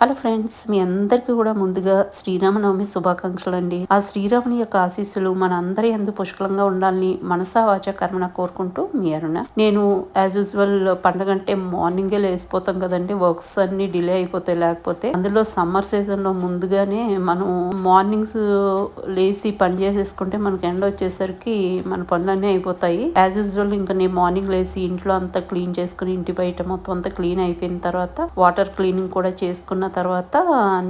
Hello friends మీ అందరికీ కూడా ముందుగా శ్రీరామనవమి శుభాకాంక్షలు అండి ఆ శ్రీరాముని యొక్క ఆశీస్సులు మన అందరి ఎందు పుష్కలంగా ఉండాలని మనసా వాచ కర్మన కోరుకుంటూ మీ అరుణ. నేను యాజ్ యూజువల్ పండగ అంటే మార్నింగే లేసిపోతాం కదండి. వర్క్స్ అన్ని డిలే అయిపోతాయి లేకపోతే అందులో సమ్మర్ సీజన్లో ముందుగానే మనం మార్నింగ్స్ లేచి పని చేసేసుకుంటే మనకి ఎండ వచ్చేసరికి మన పనులన్నీ అయిపోతాయి. యాజ్ యూజువల్ ఇంకా నేను మార్నింగ్ లేచి ఇంట్లో అంతా క్లీన్ చేసుకుని ఇంటి బయట మొత్తం అంతా క్లీన్ అయిపోయిన తర్వాత వాటర్ క్లీనింగ్ కూడా చేసుకున్న తర్వాత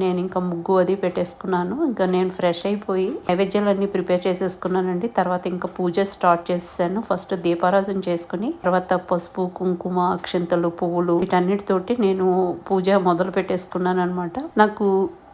నేను ఇంకా ముగ్గు అది పెట్టేసుకున్నాను. ఇంకా నేను ఫ్రెష్ అయిపోయి నైవేద్యాలన్నీ ప్రిపేర్ చేసేసుకున్నానండి. తర్వాత ఇంకా పూజ స్టార్ట్ చేసాను ఫస్ట్ దీపారాధన చేసుకుని తర్వాత పసుపు కుంకుమ అక్షింతలు పువ్వులు వీటన్నిటితోటి నేను పూజ మొదలు పెట్టేసుకున్నాను అనమాట నాకు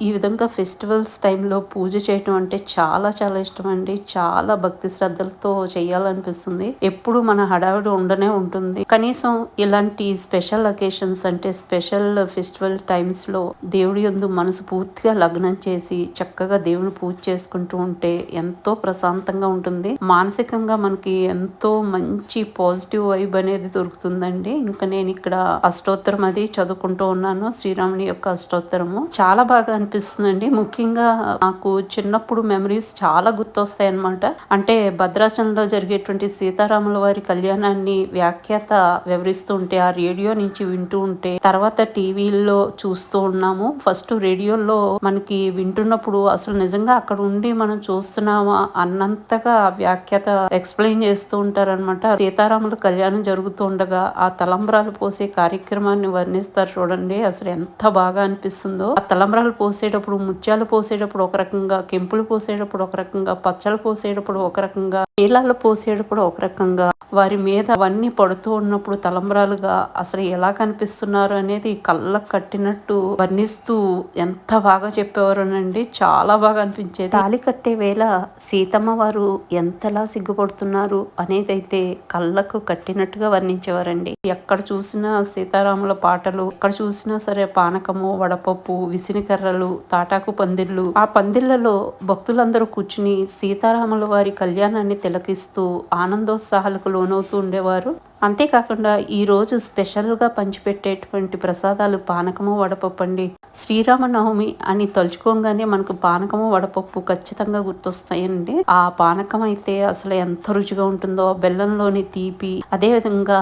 ఈ విధంగా ఫెస్టివల్స్ టైంలో పూజ చేయటం అంటే చాలా చాలా ఇష్టం అండి చాలా భక్తి శ్రద్ధలతో చేయాలనిపిస్తుంది. ఎప్పుడు మన హడావిడి ఉండనే ఉంటుంది. కనీసం ఇలాంటి స్పెషల్ అకేషన్స్ అంటే స్పెషల్ ఫెస్టివల్ టైమ్స్లో దేవుడి యందు మనసు పూర్తిగా లగ్నం చేసి చక్కగా దేవుని పూజ చేసుకుంటూ ఉంటే ఎంతో ప్రశాంతంగా ఉంటుంది. మానసికంగా మనకి ఎంతో మంచి పాజిటివ్ వైబ్ అనేది దొరుకుతుందండి. ఇంకా నేను ఇక్కడ అష్టోత్తరం అది చదువుకుంటూ ఉన్నాను. శ్రీరాముని యొక్క అష్టోత్తరము. చాలా బాగా అనిపిస్తుందండి. ముఖ్యంగా నాకు చిన్నప్పుడు మెమరీస్ చాలా గుర్తొస్తాయి అనమాట అంటే భద్రాచలంలో జరిగేటువంటి సీతారాముల వారి కళ్యాణాన్ని వ్యాఖ్యాత వివరిస్తూ ఉంటే ఆ రేడియో నుంచి వింటూ ఉంటే తర్వాత టీవీల్లో చూస్తూ ఉన్నాము. ఫస్ట్ రేడియోలో మనకి వింటున్నప్పుడు అసలు నిజంగా అక్కడ ఉండి మనం చూస్తున్నామా అన్నంతగా వ్యాఖ్యాత ఎక్స్ప్లెయిన్ చేస్తూ ఉంటారనమాట సీతారాముల కళ్యాణం జరుగుతూ ఉండగా ఆ తలంబ్రాలు పోసే కార్యక్రమాన్ని వర్ణిస్తారు చూడండి. అసలు ఎంత బాగా అనిపిస్తుందో. ఆ తలంబ్రాలు పోసే పోసేటప్పుడు ముత్యాలు పోసేటప్పుడు ఒక రకంగా కెంపులు పోసేటప్పుడు ఒక రకంగా పచ్చలు పోసేటప్పుడు ఒక రకంగా నీళ్ళల్లో పోసేటప్పుడు ఒక రకంగా. వారి మీద అవన్నీ పడుతూ ఉన్నప్పుడు తలంబ్రాలుగా అసలు ఎలా కనిపిస్తున్నారు అనేది కళ్ళకు కట్టినట్టు వర్ణిస్తూ ఎంత బాగా చెప్పేవారునండి. చాలా బాగా అనిపించేది. తాలి కట్టే వేళ సీతమ్మ వారు ఎంతలా సిగ్గుపడుతున్నారు అనేది అయితే కళ్ళకు కట్టినట్టుగా వర్ణించేవారండి. ఎక్కడ చూసినా సీతారాముల పాటలు ఎక్కడ చూసినా సరే పానకము వడపప్పు విసినికర్రలు తాటాకు పందిళ్ళు. ఆ పందిళ్ళలో భక్తులందరూ కూర్చుని సీతారాముల వారి కళ్యాణాన్ని తిలకిస్తూ ఆనందోత్సాహాలకు లోనవుతూ ఉండేవారు. అంతేకాకుండా ఈరోజు స్పెషల్గా పంచిపెట్టేటువంటి ప్రసాదాలు పానకము వడపప్పు అండి శ్రీరామనవమి అని తలుచుకోగానే మనకు పానకము వడపప్పు ఖచ్చితంగా గుర్తొస్తాయండి. ఆ పానకం అయితే అసలు ఎంత రుచిగా ఉంటుందో బెల్లంలోని తీపి అదే విధంగా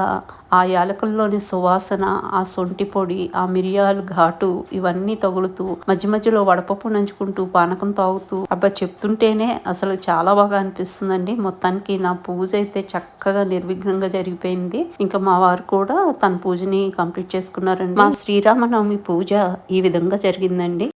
ఆ యాలకుల్లోని సువాసన ఆ సొంటి పొడి ఆ మిరియాలు ఘాటు ఇవన్నీ తగులుతూ మధ్య మధ్యలో వడపప్పు నంచుకుంటూ పానకం తాగుతూ అబ్బా చెప్తుంటేనే అసలు చాలా బాగా అనిపిస్తుందండి. మొత్తానికి నా పూజ అయితే చక్కగా నిర్విఘ్నంగా జరిగిపోయింది. ఇంకా మా వారు కూడా తన పూజని కంప్లీట్ చేసుకున్నారండి. మా శ్రీరామనవమి పూజ ఈ విధంగా జరిగిందండి.